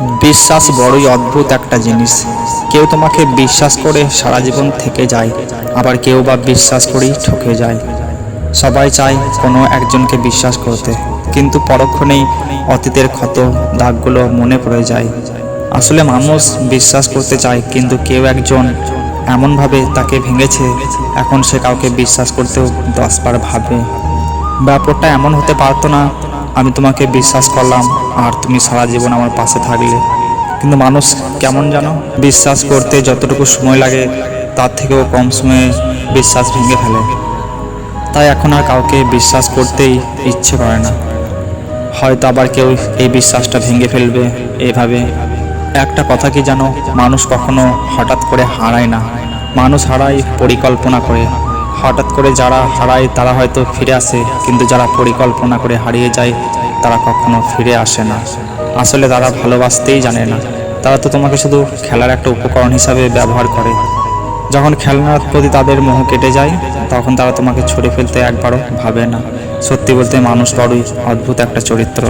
বিশ্বাস বড়ই অদ্ভুত একটা জিনিস। কেউ তোমাকে বিশ্বাস করে সারা জীবন থেকে যায়, আবার কেউ বা বিশ্বাস করেই ঠকে যায়। সবাই চায় কোনো একজনকে বিশ্বাস করতে, কিন্তু পরক্ষণেই অতীতের ক্ষত দাগগুলো মনে পড়ে যায়। আসলে মানুষ বিশ্বাস করতে চায়, কিন্তু কেউ একজন এমনভাবে তাকে ভেঙেছে, এখন সে কাউকে বিশ্বাস করতেও দশবার ভাবে। ব্যাপারটা এমন হতে পারতো না আমি তোমাকে বিশ্বাস করলাম, আর তুমি সারা জীবন আমার পাশে থাকলে। কিন্তু মানুষ কেমন জানো? বিশ্বাস করতে যতটুকু সময় লাগে, তার থেকেও কম সময়ে বিশ্বাস ভেঙে ফেলে। তাই এখন আর কাউকে বিশ্বাস করতেই ইচ্ছে করে না। হয়তো আবার কেউ এই বিশ্বাসটা ভেঙে ফেলবে এভাবে। একটা কথা কি জানো? মানুষ কখনো হঠাৎ করে হারায় না। মানুষ হারায় পরিকল্পনা করে। হঠাৎ করে যারা হারায়, তারা হয়তো ফিরে আসে, কিন্তু যারা পরিকল্পনা করে হারিয়ে যায়, তারা কখনো ফিরে আসে না। আসলে তারা ভালোবাসতেই জানে না। তারা তো তোমাকে শুধু খেলার একটা উপকরণ হিসাবে ব্যবহার করে। যখন খেলনার প্রতি তাদের মোহ কেটে যায়, তখন তারা তোমাকে ছুড়ে ফেলতে একবারও ভাবে না। সত্যি বলতে মানুষ বড়ই অদ্ভুত একটা চরিত্র।